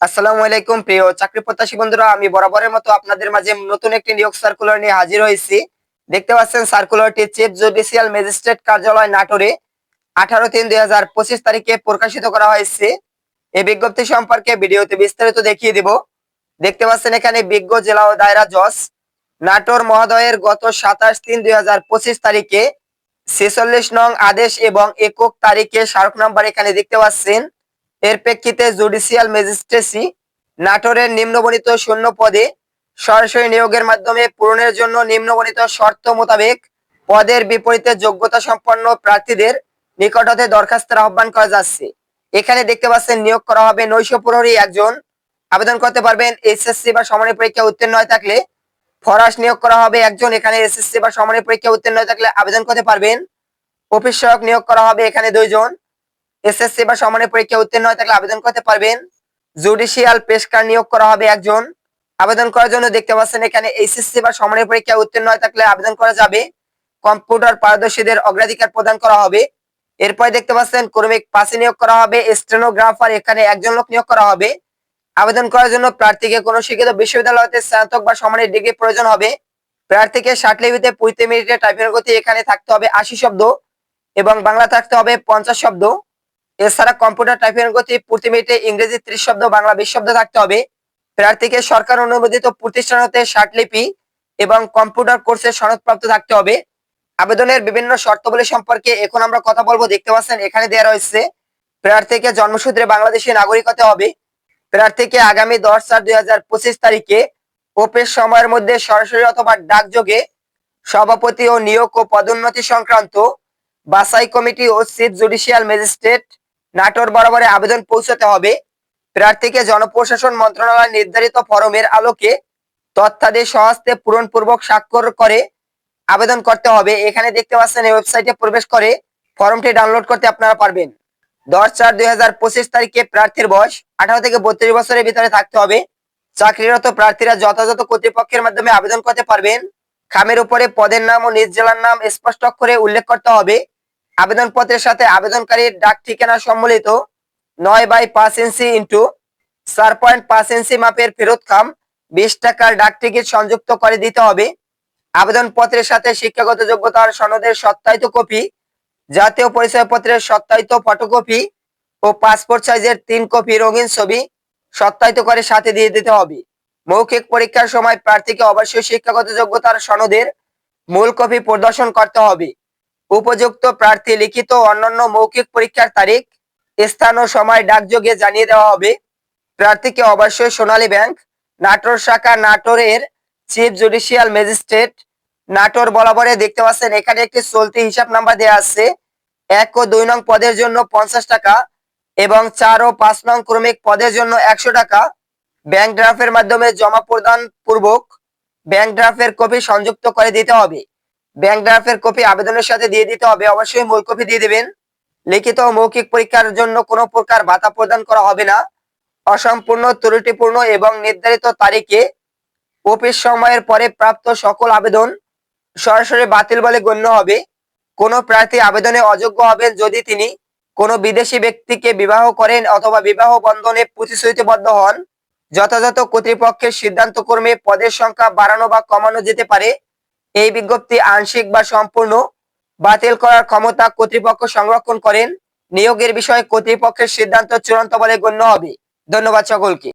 আসসালামু আলাইকুম, প্রিয় চাকরি প্রত্যাশী বন্ধুরা, আমি বরাবরের মতো আপনাদের মাঝে নতুন একটি নিয়োগ সার্কুলার নিয়ে হাজির হয়েছি। দেখতে পাচ্ছেন সার্কুলারটি চিফ জুডিশিয়াল ম্যাজিস্ট্রেট কার্যালয় নাটোরে আঠারো তিন দুই তারিখে প্রকাশিত করা হয়েছে। এই বিজ্ঞপ্তি সম্পর্কে ভিডিওতে বিস্তারিত দেখিয়ে দিব। দেখতে পাচ্ছেন এখানে বিজ্ঞ জেলা ও দায়রা জজ। নাটোর মহোদয়ের গত সাতাশ তিন দুই তারিখে ছেচল্লিশ নং আদেশ এবং একক তারিখে স্মারক নাম্বার এখানে দেখতে পাচ্ছেন। এর প্রেক্ষিতে জুডিশিয়াল ম্যাজিস্ট্রেসি নাটোরের নিম্নবণিত শূন্য পদে সরাসরি নিয়োগের মাধ্যমে পূরণের জন্য নিম্নবর্ণিত শর্ত মোতাবেক পদের বিপরীতে যোগ্যতা সম্পন্ন প্রার্থীদের নিকট হতে দরখাস্তের আহ্বান করা যাচ্ছে। এখানে দেখতে পাচ্ছেন, নিয়োগ করা হবে নৈশ প্রহরী একজন। আবেদন করতে পারবেন এসএসসি বা সমানের পরীক্ষা উত্তীর্ণ হয়ে থাকলে ফরাস নিয়োগ করা হবে একজন। এখানে এসএসসি বা সমানের পরীক্ষা উত্তীর্ণ হয়ে থাকলে আবেদন করতে পারবেন। অফিস সহায়ক নিয়োগ করা হবে এখানে দুইজন। এসএসসি বা সমানের পরীক্ষা উত্তীর্ণ হয়ে থাকলে আবেদন করতে পারবেন। জুডিশিয়াল পেশকার নিয়োগ করা হবে একজন। আবেদন করার জন্য দেখতে পাচ্ছেন এখানে এইচএসসি বা সমানের পরীক্ষা উত্তীর্ণ হয়ে থাকলে আবেদন করা যাবে। কম্পিউটার পারদর্শীদের অগ্রাধিকার প্রদান করা হবে। এরপরে দেখতে পাচ্ছেন কর্মিক পাশে নিয়োগ করা হবে, স্টেনোগ্রাফার, এখানে একজন লোক নিয়োগ করা হবে। আবেদন করার জন্য প্রার্থীকে কোনো শিক্ষিত বিশ্ববিদ্যালয় হতে স্নাতক বা সমানের ডিগ্রি প্রয়োজন হবে। প্রার্থীকে ষাট লিপিতে পঁয়ত্রিশ মিনিটে টাইপিং গতি এখানে থাকতে হবে আশি শব্দ এবং বাংলা থাকতে হবে পঞ্চাশ শব্দ। এছাড়া কম্পিউটার টাইপিং গতি প্রতি মিনিটে ইংরেজি ত্রিশ শব্দ, বাংলা বিশ শব্দ থাকতে হবে। প্রার্থীকে সরকার অনুমোদিত প্রতিষ্ঠান হতে লিপি এবং কম্পিউটার কোর্সের সনদপ্রাপ্ত থাকতে হবে। আবেদনের বিভিন্ন শর্তাবলী সম্পর্কে এখন আমরা কথা বলব। দেখতে পাচ্ছেন, এখানে দেওয়া রয়েছে, প্রার্থীকে জন্মসূত্রে বাংলাদেশী নাগরিক হতে হবে। প্রার্থীকে আগামী দশ চার দুই তারিখে ওপের সময়ের মধ্যে সরাসরি অথবা ডাকযোগে সভাপতি ও নিয়োগ ও পদোন্নতি সংক্রান্ত বাছাই কমিটি ও চিফ জুডিশিয়াল ম্যাজিস্ট্রেট নাটোর বরাবরে আবেদন পৌঁছাতে হবে। প্রার্থীকে জনপ্রশাসন মন্ত্রণালয় নির্ধারিত ফরমের আলোকে তথ্যাদি সহস্তে পূরণপূর্বক স্বাক্ষর করে আবেদন করতে হবে। এখানে দেখতে পাচ্ছেন, এই ওয়েবসাইটে প্রবেশ করে ফর্মটি ডাউনলোড করতে আপনারা পারবেন। দশ চার দুই তারিখে প্রার্থীর বয়স আঠারো থেকে বত্রিশ বছরের ভিতরে থাকতে হবে। চাকরিরত প্রার্থীরা যথাযথ কর্তৃপক্ষের মাধ্যমে আবেদন করতে পারবেন। খামের উপরে পদের নাম ও নিজ জেলার নাম স্পষ্ট করে উল্লেখ করতে হবে। আবেদন পত্রের সাথে আবেদনকারীর ডাক ঠিকানা সম্মিলিত নয় বাই পাঁচ ইঞ্চি ইন্টু চার পয়েন্ট পাঁচ ইঞ্চি মাপের ফেরত খাম। বিশ টাকার ডাক টিকিট সংযুক্ত করে দিতে হবে। আবেদন পত্রের সাথে শিক্ষাগত যোগ্যতার সনদের সত্যায়িত কপি, জাতীয় পরিচয়পত্রের সত্যায়িত ফটোকপি ও পাসপোর্ট সাইজের তিন কপি রঙিন ছবি সত্যায়িত করে সাথে দিয়ে দিতে হবে। মৌখিক পরীক্ষার সময় প্রার্থীকে অবশ্যই শিক্ষাগত যোগ্যতার সনদের মূল কপি প্রদর্শন করতে হবে। উপযুক্ত প্রার্থী লিখিত অন্যান্য মৌখিক পরীক্ষার তারিখ, স্থান ও সময় ডাকযোগে জানিয়ে দেওয়া হবে। প্রার্থীকে অবশ্যই সোনালী ব্যাংক, নাটোর শাখা নাটোরের চিফ জুডিশিয়াল ম্যাজিস্ট্রেট, নাটোর বরাবরে দেখতে পাচ্ছেন, এখানে একটি চলতি হিসাব নাম্বার দেওয়া আছে। এক ও দুই নং পদের জন্য পঞ্চাশ টাকা এবং চার ও পাঁচ নং ক্রমিক পদের জন্য একশো টাকা। ব্যাংক ড্রাফের মাধ্যমে জমা প্রদান পূর্বক ব্যাংক ড্রাফের কপি সংযুক্ত করে দিতে হবে। ব্যাংক ড্রাফের কপি আবেদনের সাথে দিয়ে দিতে হবে। অবশ্যই মূল কপি দিয়ে দেবেন। লিখিত মৌখিক পরীক্ষার জন্য কোনো প্রকার ভাতা প্রদান করা হবে না। অসম্পূর্ণ, ত্রুটিপূর্ণ এবং নির্ধারিত তারিখে অফিস সময়ের পরে প্রাপ্ত সকল আবেদন সরাসরি বাতিল বলে গণ্য হবে। কোনো প্রার্থী আবেদনে অযোগ্য হবেন যদি তিনি কোনো বিদেশি ব্যক্তিকে বিবাহ করেন অথবা বিবাহ বন্ধনে প্রতিশ্রুতিবদ্ধ হন। যথাযথ কর্তৃপক্ষের সিদ্ধান্ত কর্মে পদের সংখ্যা বাড়ানো বা কমানো যেতে পারে। এই বিজ্ঞপ্তি আংশিক বা সম্পূর্ণ বাতিল করার ক্ষমতা কর্তৃপক্ষ সংরক্ষণ করেন। নিয়োগের বিষয়ে কর্তৃপক্ষের সিদ্ধান্ত চূড়ান্ত বলে গণ্য হবে। ধন্যবাদ সকলকে।